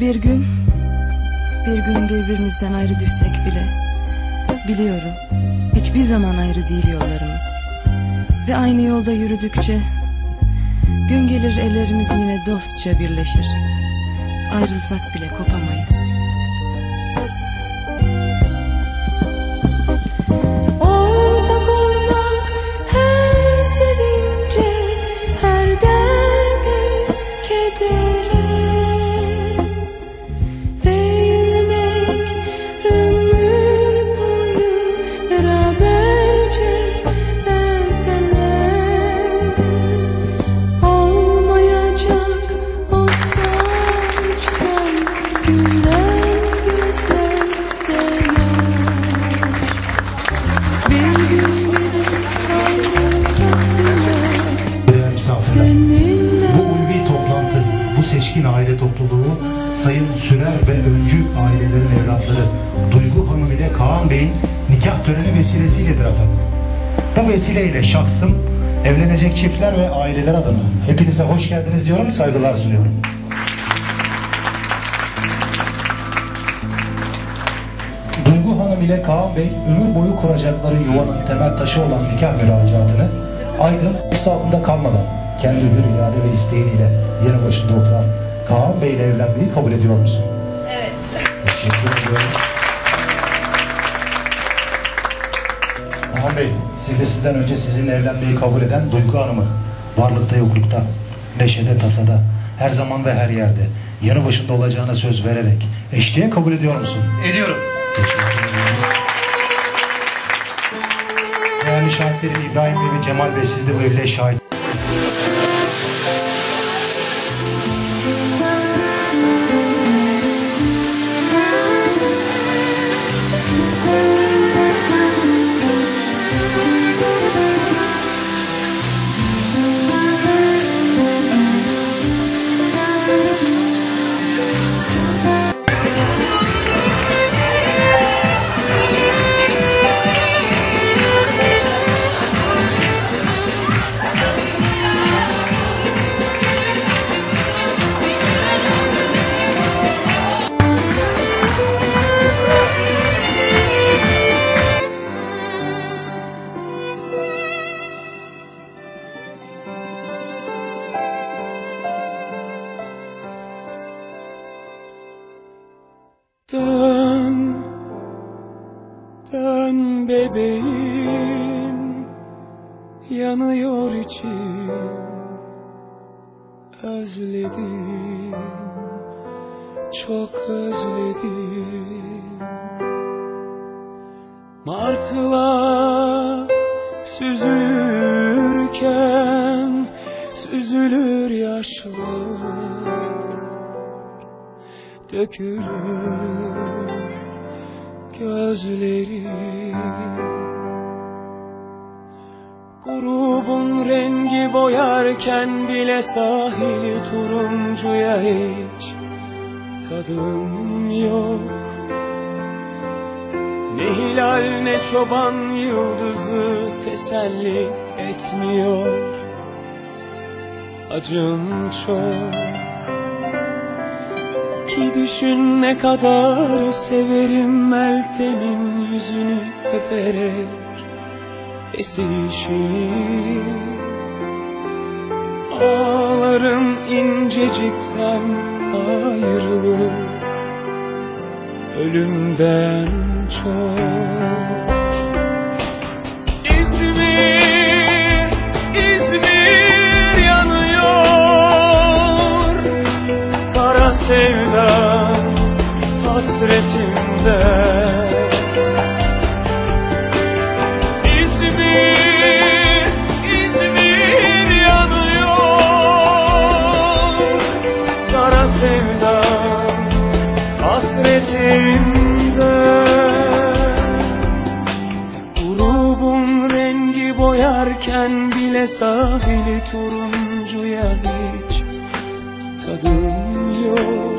Bir gün, bir gün birbirimizden ayrı düşsek bile, biliyorum hiçbir zaman ayrı değil yollarımız. Ve aynı yolda yürüdükçe Gün gelir ellerimiz yine dostça birleşir Ayrılsak bile kopamayız Bey'in nikah töreni vesilesiyledir efendim. Bu vesileyle şahsım evlenecek çiftler ve aileler adına hepinize hoş geldiniz diyorum, saygılar sunuyorum. Duygu Hanım ile Kaan Bey ömür boyu kuracakları yuvanın temel taşı olan nikah müracaatını Aydın eksi altında kalmadan kendi hür irade ve isteğiyle yanı başında oturan Kaan Bey ile evlenmeyi kabul ediyor musun? Evet. Teşekkür ediyorum. Kaan Bey, siz de sizden önce sizinle evlenmeyi kabul eden Duygu Hanım'ı varlıkta yoklukta, neşede tasada, her zaman ve her yerde yanı başında olacağına söz vererek eşliğe kabul ediyor musun? Ediyorum. Değerli şahitlerim İbrahim Bey ve Cemal Bey siz de bu evliliğe şahit. Dön, dön bebeğim, yanıyor içim, özledim, çok özledim. Martılar süzülürken, süzülür yaşlar dökülür gözlerim. Grubun rengi boyarken bile sahili turuncuya hiç tadım yok. Ne hilal ne çoban yıldızı teselli etmiyor. Acım çok ki düşün ne kadar severim Meltem'in yüzünü öperek esişini Ağlarım incecikten ayrılık ölümden çok hasretinde İzmir, yanıyor. Kara sevda hasretinde Grubun rengi boyarken bile sahili turuncuya hiç tadım yok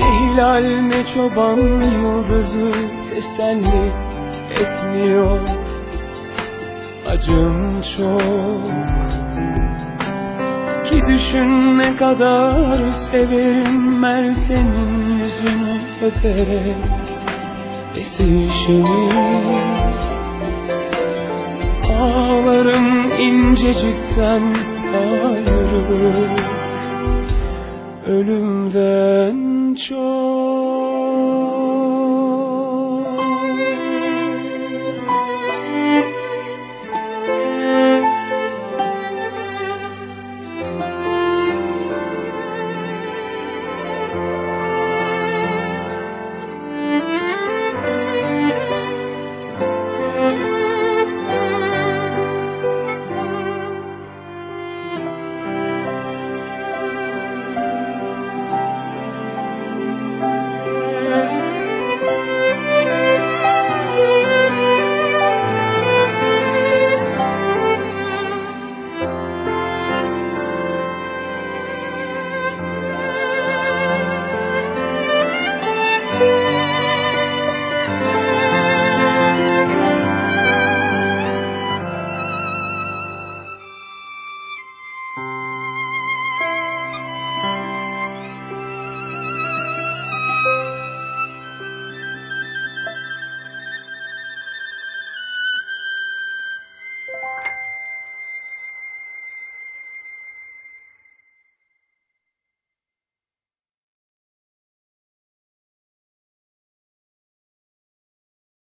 Ne hilal ne çoban yıldızı teselli etmiyor. Acım çok. Ki düşün ne kadar severim Meltem'in yüzünü öperek Esişini Ağlarım incecikten ayrı Ölümden çok